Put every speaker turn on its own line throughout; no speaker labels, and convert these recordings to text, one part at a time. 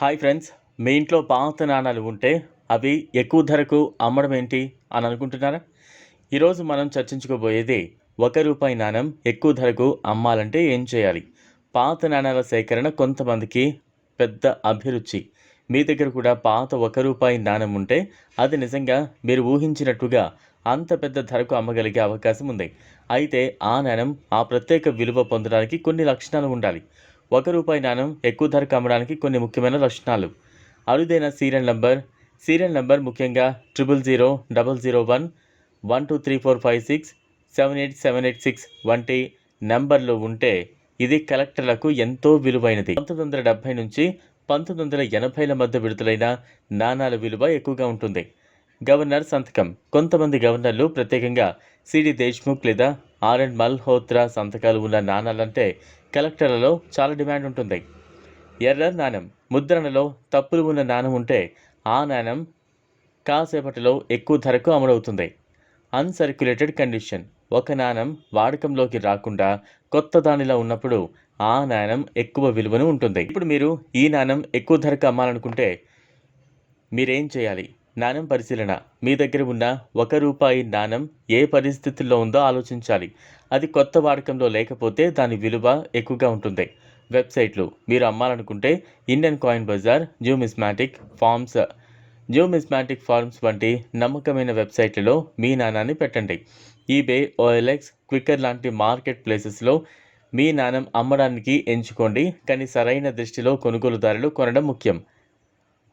Hi friends మీ ఇంట్లో పాత నాణాలు ఉంటే అవి ఎక్కువ ధరకు అమ్మడం ఏంటి అని అనుకుంటున్నారా? ఈరోజు మనం చర్చించుకోబోయేది ఒక రూపాయి నాణం ఎక్కువ ధరకు అమ్మాలంటే ఏం చేయాలి? పాత నాణాల సేకరణ కొంతమందికి పెద్ద అభిరుచి. మీ దగ్గర కూడా పాత ఒక రూపాయి నాణం ఉంటే అది నిజంగా మీరు ఊహించినట్టుగా అంత పెద్ద ధరకు అమ్మగలిగే అవకాశం ఉంది. అయితే ఆ నాణం ఆ ప్రత్యేక విలువ పొందడానికి కొన్ని లక్షణాలు ఉండాలి. ఒక రూపాయి నాణం ఎక్కువ ధరకు అమ్మడానికి కొన్ని ముఖ్యమైన లక్షణాలు. అరుదైన సీరియల్ నంబర్ సీరియల్ నంబర్ ముఖ్యంగా triple zero double zero one one two three four five six seven eight seven eight six వంటి నెంబర్లు ఉంటే ఇది కలెక్టర్లకు ఎంతో విలువైనది. పంతొమ్మిది వందల డెబ్బై నుంచి పంతొమ్మిది వందల ఎనభైల మధ్య విడుదలైన నాణాల విలువ ఎక్కువగా ఉంటుంది. గవర్నర్ సంతకం. కొంతమంది గవర్నర్లు ప్రత్యేకంగా సిడి దేశ్ముఖ్ లేదా ఆర్ అండ్ మల్హోత్రా సంతకాలు ఉన్న నాణాలంటే కలెక్టర్లలో చాలా డిమాండ్ ఉంటుంది. ఎర్ర నాణ్యం ముద్రణలో తప్పులు ఉన్న నాణం ఉంటే ఆ నాణ్యం కాసేపటిలో ఎక్కువ ధరకు అమలవుతుంది. అన్సర్క్యులేటెడ్ కండిషన్ ఒక నాణం వాడకంలోకి రాకుండా కొత్త దానిలా ఉన్నప్పుడు ఆ నాణం ఎక్కువ విలువను ఉంటుంది. ఇప్పుడు మీరు ఈ నాణం ఎక్కువ ధరకు అమ్మాలనుకుంటే మీరేం చేయాలి? నాణం పరిశీలన. మీ దగ్గర ఉన్న ఒక రూపాయి నాణం ఏ పరిస్థితుల్లో ఉందో ఆలోచించాలి. అది కొత్త వాడకంలో లేకపోతే దాని విలువ ఎక్కువగా ఉంటుంది. వెబ్సైట్లు. మీరు అమ్మాలనుకుంటే Indian coin bazaar numismatic forms numismatic forms వంటి నమ్మకమైన వెబ్సైట్లలో మీ నాణాన్ని పెట్టండి. ఈబే ఓఎల్ఎక్స్ క్విక్కర్ లాంటి మార్కెట్ ప్లేసెస్లో మీ నాణం అమ్మడానికి ఎంచుకోండి. కానీ సరైన దృష్టిలో కొనుగోలుదారులు కొనడం ముఖ్యం.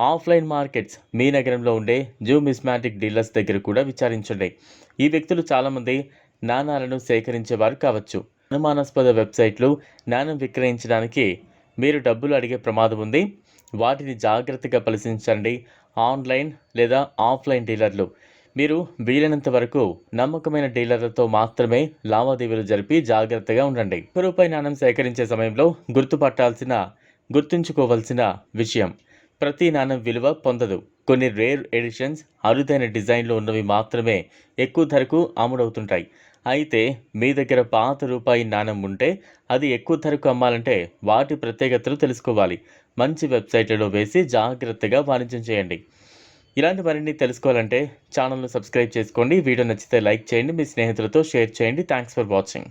ఆఫ్లైన్ మార్కెట్స్ మీ నగరంలో ఉండే జూమిస్మాటిక్ డీలర్స్ దగ్గర కూడా విచారించండి. ఈ వ్యక్తులు చాలామంది నాణాలను సేకరించేవారు కావచ్చు. అనుమానాస్పద వెబ్సైట్లు నాణం విక్రయించడానికి మీరు డబ్బులు అడిగే ప్రమాదం ఉంది. వాటిని జాగ్రత్తగా పరిశీలించండి. ఆన్లైన్ లేదా ఆఫ్లైన్ డీలర్లు. మీరు వీలైనంత వరకు నమ్మకమైన డీలర్లతో మాత్రమే లావాదేవీలు జరిపి జాగ్రత్తగా ఉండండి. ఒక రూపాయి నాణం సేకరించే సమయంలో గుర్తుపట్టాల్సిన గుర్తుంచుకోవాల్సిన విషయం. ప్రతి నాణం విలువ పొందదు. కొన్ని రేర్ ఎడిషన్స్ అరుదైన డిజైన్లు ఉన్నవి మాత్రమే ఎక్కువ ధరకు అమ్ముడవుతుంటాయి అయితే మీ దగ్గర పాత రూపాయి నాణం ఉంటే అది ఎక్కువ ధరకు అమ్మాలంటే వాటి ప్రత్యేకతలు తెలుసుకోవాలి. మంచి వెబ్సైట్లలో వేసి జాగ్రత్తగా వాణిజ్యం చేయండి. ఇలాంటి మరిన్ని తెలుసుకోవాలంటే ఛానల్ను సబ్స్క్రైబ్ చేసుకోండి. వీడియో నచ్చితే లైక్ చేయండి. మీ స్నేహితులతో షేర్ చేయండి. Thanks for watching.